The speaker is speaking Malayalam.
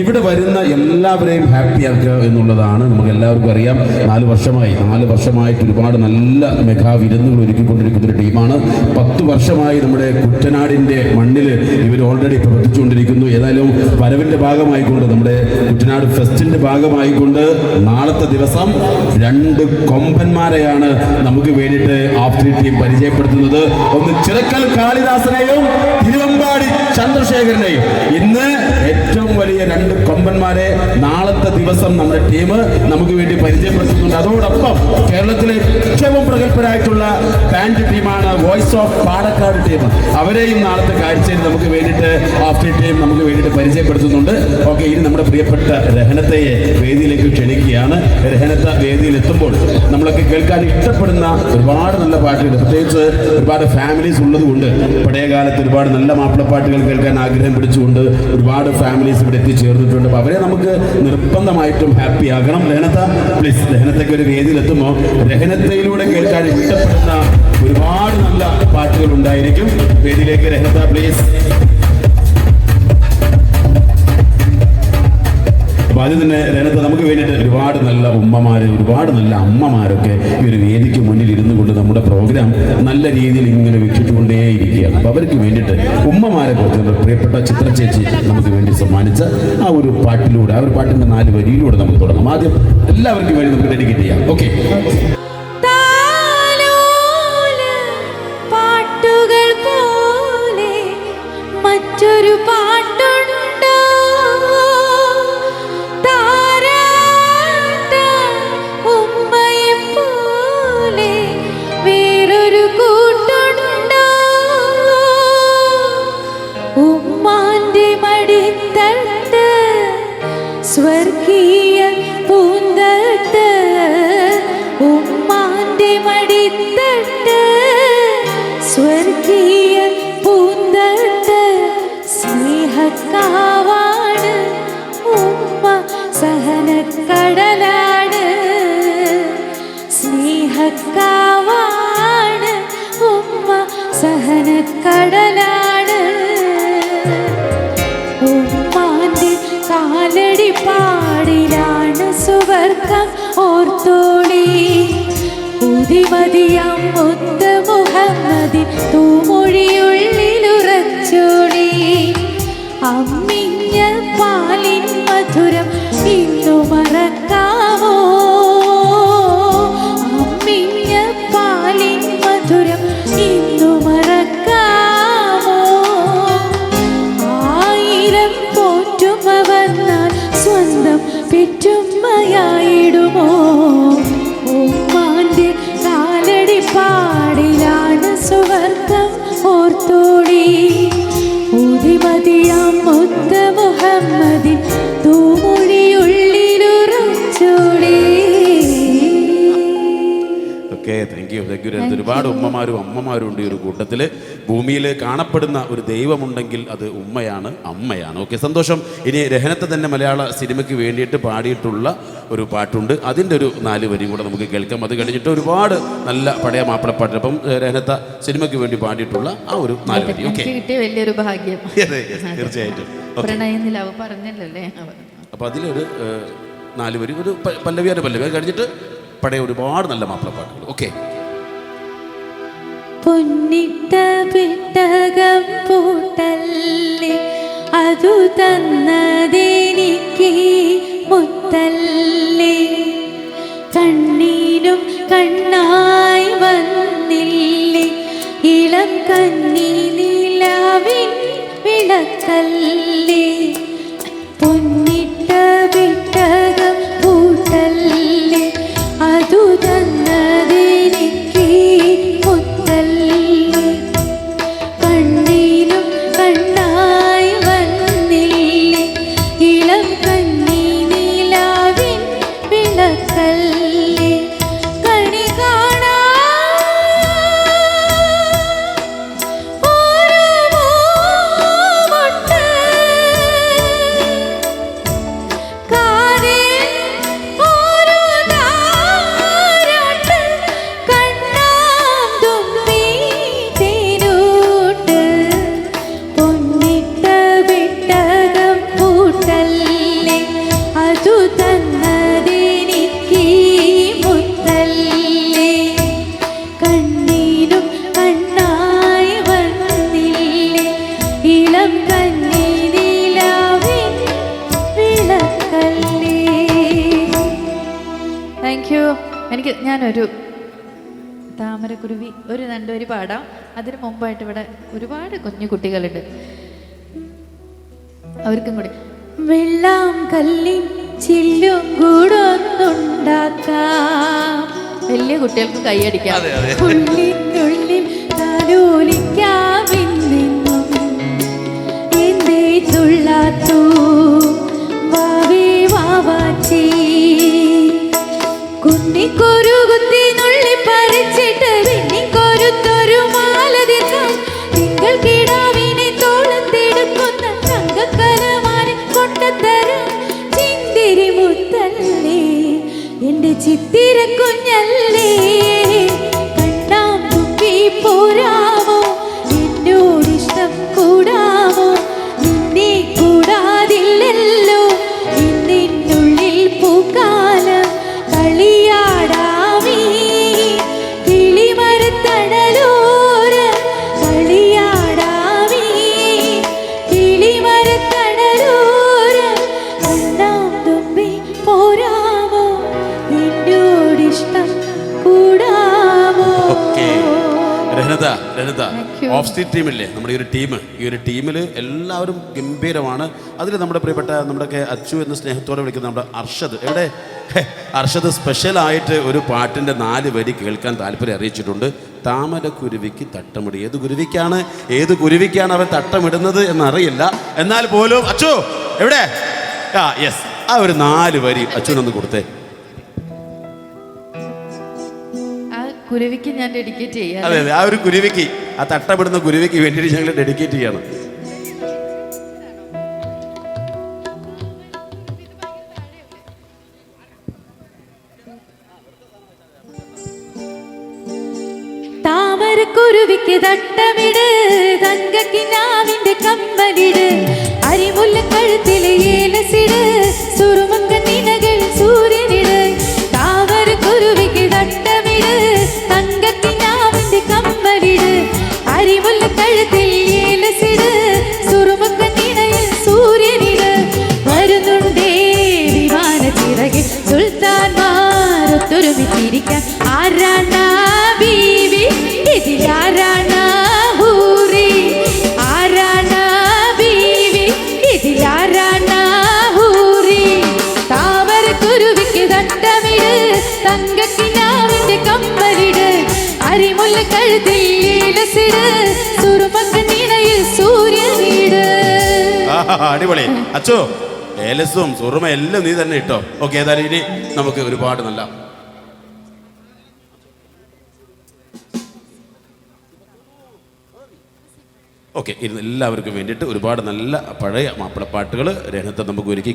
ഇവിടെ വരുന്ന എല്ലാവരെയും ഹാപ്പി ആക്കുക എന്നുള്ളതാണ് നമുക്ക് എല്ലാവർക്കും അറിയാം. നാല് വർഷമായി നാല് വർഷമായിട്ട് ഒരുപാട് നല്ല മെഗാ വിരുന്നുകൾ ഒരുക്കിക്കൊണ്ടിരിക്കുന്ന ഒരു ടീമാണ്. പത്ത് വർഷമായി നമ്മുടെ കുട്ടനാടിന്റെ മണ്ണിൽ ഇവർ ഓൾറെഡി പ്രവർത്തിച്ചുകൊണ്ടിരിക്കുന്നു. ഏതായാലും വരവിന്റെ ഭാഗമായിക്കൊണ്ട് നമ്മുടെ കുട്ടനാട് ഫെസ്റ്റിന്റെ ഭാഗമായിക്കൊണ്ട് നാളത്തെ ദിവസം രണ്ട് കൊമ്പന്മാരെയാണ് നമുക്ക് വേണ്ടിയിട്ട് ആഫ്റ്റർ ടീം പരിചയപ്പെടുത്തുന്നത്. ഒന്ന് ചിറക്കൽ കാളിദാസനെയും തിരുവമ്പാടി ചന്ദ്രശേഖരനെയും. ഇന്ന് വലിയ രണ്ട് കൊമ്പന്മാരെ നാളത്തെ ദിവസം നമ്മുടെ ടീം നമുക്ക് വേണ്ടി പരിചയപ്പെടുത്തുന്നുണ്ട് അതോടൊപ്പം കേരളത്തിലെ ഏറ്റവും പ്രഗത്ഭരായിട്ടുള്ള ബാൻഡ് ടീമാണ് വോയിസ് ഓഫ് പാലക്കാട് ടീം അവരെയും നാളത്തെ കാഴ്ചയിൽ നമുക്ക് വേണ്ടിയിട്ട് ആഫ്റ്റർ ടീം നമുക്ക് വേണ്ടിയിട്ട് പരിചയപ്പെടുത്തുന്നുണ്ട്. ഓക്കെ ഇനി നമ്മുടെ പ്രിയപ്പെട്ട രഹനത്തയെ വേദിയിലേക്ക് ക്ഷണിക്കുകയാണ്. രഹനത്ത വേദിയിൽ എത്തുമ്പോൾ നമ്മളൊക്കെ കേൾക്കാൻ ഇഷ്ടപ്പെടുന്ന ഒരുപാട് നല്ല പാട്ടുകൾ പ്രത്യേകിച്ച് ഒരുപാട് ഫാമിലീസ് ഉള്ളതുകൊണ്ട് പഴയ കാലത്ത് ഒരുപാട് നല്ല മാപ്പിളപ്പാട്ടുകൾ കേൾക്കാൻ ആഗ്രഹം പിടിച്ചുകൊണ്ട് ഒരുപാട് ഫാമിലീസ് ഇവിടെ എത്തിച്ചേർന്നിട്ടുണ്ട് അപ്പോൾ അവരെ നമുക്ക് നിർബന്ധമായിട്ടും ഹാപ്പി ആകണം. രഹനത്ത പ്ലീസ് രഹനത്തൊക്കെ ഒരു വേദിയിലെത്തുമ്പോൾ ലഹനത്തയിലൂടെ കേൾക്കാൻ ഇഷ്ടപ്പെടുന്ന ഒരുപാട് നല്ല പാട്ടുകൾ ഉണ്ടായിരിക്കും. വേദിയിലേക്ക് രഹനത്ത പ്ലീസ് അപ്പൊ അത് തന്നെ രഹനത്ത നമുക്ക് വേണ്ടിയിട്ട് ഒരുപാട് നല്ല ഉമ്മമാര് ഒരുപാട് നല്ല അമ്മമാരൊക്കെ ഈ ഒരു വേദിക്ക് നമ്മുടെ പ്രോഗ്രാം നല്ല രീതിയിൽ ഇങ്ങനെ വീക്ഷിച്ചുകൊണ്ടേയിരിക്കുകയാണ് അപ്പൊ അവർക്ക് വേണ്ടിയിട്ട് ഉമ്മമാരെ കുറിച്ച് പ്രിയപ്പെട്ട ചിത്ര ചേച്ചി നമുക്ക് വേണ്ടി സമ്മാനിച്ച ആ ഒരു പാട്ടിലൂടെ ആ ഒരു പാട്ടിന്റെ നാല് വരിയിലൂടെ നമുക്ക് തുടങ്ങാം. ആദ്യം എല്ലാവർക്കും വേണ്ടി നമുക്ക് ഡെഡിക്കേറ്റ് ചെയ്യാം. ഓക്കെ സ്വർഗീയ പൂന്തട്ട് സ്നേഹക്കാവാണ്. ഉമ്മ സഹനക്കടലാണ്. സ്നേഹക്കാവാണ് ഉമ്മ സഹനക്കടലാണ് അമ്മിഞ്ഞ പാലിൻ മധുരം ഇന്നു മറക്കാമോ? അമ്മിഞ്ഞ പാലിൻ മധുരം ഇന്നു മറക്കാമോ? ആയിരം പോറ്റുമ വന്നാൽ സ്വന്തം പെറ്റുമ്മയായിടുമോ മുത്ത മുഹമ്മദിൻ തൂമൊഴിയുള്ളിലുറച്ചോടി. Okay thank you thank you രനത്ത് ഒരുപാട് ഉമ്മമാരും അമ്മമാരും ഉണ്ട് ഈ ഒരു കൂട്ടത്തിൽ ഭൂമിയിൽ കാണപ്പെടുന്ന ഒരു ദൈവമുണ്ടെങ്കിൽ അത് ഉമ്മയാണ് അമ്മയാണ്. ഓക്കെ സന്തോഷം. ഇനി രഹനത്തെ തന്നെ മലയാള സിനിമയ്ക്ക് വേണ്ടിയിട്ട് പാടിയിട്ടുള്ള ഒരു പാട്ടുണ്ട്. അതിന്റെ ഒരു നാല് വരി കൂടെ നമുക്ക് കേൾക്കാം. അത് കഴിഞ്ഞിട്ട് ഒരുപാട് നല്ല പഴയ മാപ്പിളപ്പാട്ട്. അപ്പം രഹനത്ത സിനിമയ്ക്ക് വേണ്ടി പാടിയിട്ടുള്ള ആ ഒരു നാല് വരി. ഓക്കെ. കിട്ടിയ വലിയൊരു ഭാഗ്യം. തീർച്ചയായിട്ടും. പ്രണയനിലാവ് പറഞ്ഞല്ലേ അപ്പോൾ അതിലൊരു നാല് വരി. ഒരു പല്ലവിയാരുടെ പല്ലവി. അത് കഴിഞ്ഞിട്ട് പഴയ ഒരുപാട് നല്ല മാപ്പിളപ്പാട്ടുകൾ. ഓക്കെ. പൊന്നിട്ട പിട്ടകം പൂട്ടല്ലേ? അതു തന്നതെനിക്ക് മുത്തല്ലേ കണ്ണീരും കണ്ണായി വന്നില്ലേ? ഇളം കണ്ണി വിളക്കല്ലേ? പൊന്നിട്ട എനിക്ക് ഞാനൊരു താമരക്കുരുവി ഒരു രണ്ടുപേര് പാടാം. അതിന് മുമ്പായിട്ട് ഇവിടെ ഒരുപാട് കുഞ്ഞു കുട്ടികളുണ്ട്. അവർക്കും കൂടി. വെള്ളം കല്ലിൻ ചില്ലും കൂടൊന്നുണ്ടാക്കാം വലിയ കുട്ടികൾക്ക് കൈയടിക്കാം. അതെ അതെ. ഉള്ളിനുള്ളിൽ ഓഫ് സ്റ്റേറ്റ് ടീമില്ലേ നമ്മുടെ ഈ ഒരു ടീം ഈ ഒരു ടീമിൽ എല്ലാവരും ഗംഭീരമാണ്. അതിൽ നമ്മുടെ പ്രിയപ്പെട്ട നമ്മുടെയൊക്കെ അച്ചു എന്ന സ്നേഹത്തോടെ വിളിക്കുന്ന നമ്മുടെ അർഷദ്. എവിടെ? അർഷദ് സ്പെഷ്യലായിട്ട് ഒരു പാട്ടിന്റെ നാല് വരി കേൾക്കാൻ താല്പര്യം അറിയിച്ചിട്ടുണ്ട്. താമര കുരുവിക്ക് തട്ടമിടി. ഏത് കുരുവിക്കാണ്? ഏത് കുരുവിക്കാണ് അവൻ തട്ടമിടുന്നത് എന്നറിയില്ല. എന്നാൽ പോലും അച്ചു എവിടെ? ആ യെസ് ആ ഒരു നാല് വരി അച്ചുവിനൊന്ന് കൊടുത്തേ. കുരുവിക്ക് ഞാൻ ഡെഡിക്കേറ്റ് ചെയ്യാം. അതെ അതെ. ആ ഒരു കുരുവിക്ക് ആ തട്ടപ്പെടുന്ന കുരുവിക്ക് വേണ്ടിയിട്ട് ഞങ്ങൾ ഡെഡിക്കേറ്റ് ചെയ്യണം. കുരുവിക്ക് തട്ടമിട് തങ്കക്കിനാവിന്റെ കമ്മലിട് അരിമുല്ല കഴുത്തിലെ ഏലസിട് സുറുമക്ക നിനകൾ സുൽത്താൻമാരൊത്തൊരുമിച്ചിരിക്കാൻ ആരാണ ബീവി? ഇതിലാരാണ ഹൂറി? ആരാണ ബീവി? ഇതിലാരാണ ഹൂറി? താമര കുരുവിക്ക് തട്ടമിട് തങ്കക്കിനാവിന്റെ കമ്മലിട് അരിമുല്ല ആഹാ, അടിപൊളി. അച്ചോ ഏലസും സുറുമ എല്ലാം നീ തന്നെ ഇട്ടോ. ഓക്കെ ഏതായാലും ഇനി നമുക്ക് ഒരുപാട് നല്ല ഓക്കെ ഇത് എല്ലാവർക്കും വേണ്ടിയിട്ട് ഒരുപാട് നല്ല പഴയ മാപ്പിളപ്പാട്ടുകൾ രഹനത്തെ നമുക്ക് ഒരുക്കി